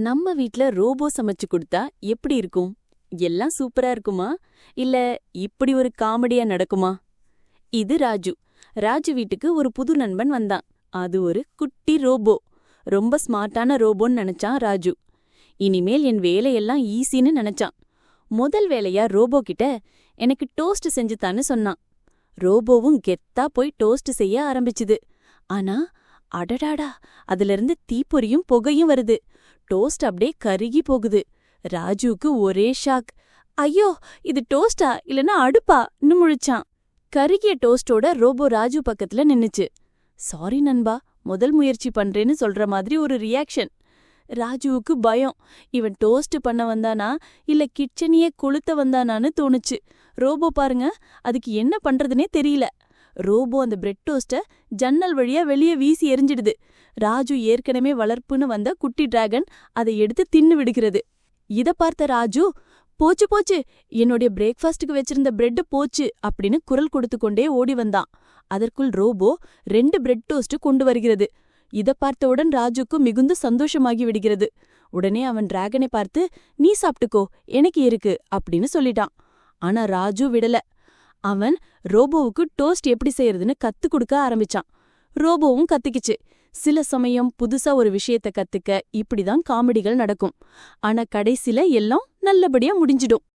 நம்ம வீட்ல ரோபோ சமைச்சு கொடுத்தா எப்படி இருக்கும்? எல்லாம் சூப்பரா இருக்குமா? இல்ல இப்படி ஒரு காமெடியா நடக்குமா? இது ராஜு. ராஜு வீட்டுக்கு ஒரு புது நண்பன் வந்தான். அது ஒரு குட்டி ரோபோ. ரொம்ப ஸ்மார்ட்டான ரோபோன்னு நினைச்சான் ராஜு. இனிமேல் என் வேலையெல்லாம் ஈஸின்னு நினைச்சான். முதல் வேலையா ரோபோ கிட்ட எனக்கு டோஸ்ட் செஞ்சுத்தான்னு சொன்னான். ரோபோவும் கெத்தா போய் டோஸ்ட் செய்ய ஆரம்பிச்சுது. ஆனா அடடாடா அதிலிருந்து தீப்பொறியும் புகையும் வருது. டோஸ்ட் அப்படியே கருகி போகுது. ராஜுவுக்கு ஒரே ஷாக். ஐயோ இது டோஸ்டா? இல்லனா அடுப்பா? முழிச்சான். கருகிய டோஸ்டோட ரோபோ ராஜு பக்கத்துல நின்னுச்சு. சாரி நண்பா முதல் முயற்சி பண்றேன்னு சொல்ற மாதிரி ஒரு ரியாக்ஷன் ராஜுவுக்கு பயம். இவன் டோஸ்ட் பண்ண வந்தானா? இல்ல கிச்சனையே கொளுத்த வந்தானான்னு தோணுச்சு. ரோபோ பாருங்க அதுக்கு என்ன பண்றதுனே தெரியல. ரோபோ அந்த பிரெட் டோஸ்ட்டை ஜன்னல் வழியா வெளியே வீசி எரிஞ்சிடுது. ராஜு ஏற்கனவே வளர்ப்புன்னு வந்த குட்டி டிராகன் அதை எடுத்து தின்னு விடுகிறது. இத பார்த்த ராஜு போச்சு போச்சு என்னுடைய பிரேக்ஃபாஸ்டுக்கு வச்சிருந்த பிரெட் போச்சு அப்படின்னு குரல் கொடுத்து கொண்டே ஓடி வந்தான். அதற்குள் ரோபோ ரெண்டு பிரெட் டோஸ்ட் கொண்டு வருகிறது. இத பார்த்தவுடன் ராஜுக்கு மிகுந்த சந்தோஷமாகி விடுகிறது. உடனே அவன் டிராகனை பார்த்து நீ சாப்பிட்டுக்கோ எனக்கு இருக்கு அப்படின்னு சொல்லிட்டான். ஆனா ராஜு விடல. அவன் ரோபோவுக்கு டோஸ்ட் எப்படி செய்யறதுன்னு கத்து கொடுக்க ஆரம்பிச்சான். ரோபோவும் கத்துக்கிச்சு. சில சமயம் புதுசா ஒரு விஷயத்த கத்துக்க இப்படிதான் காமெடிகள் நடக்கும். ஆனா கடைசில எல்லாம் நல்லபடியா முடிஞ்சிடும்.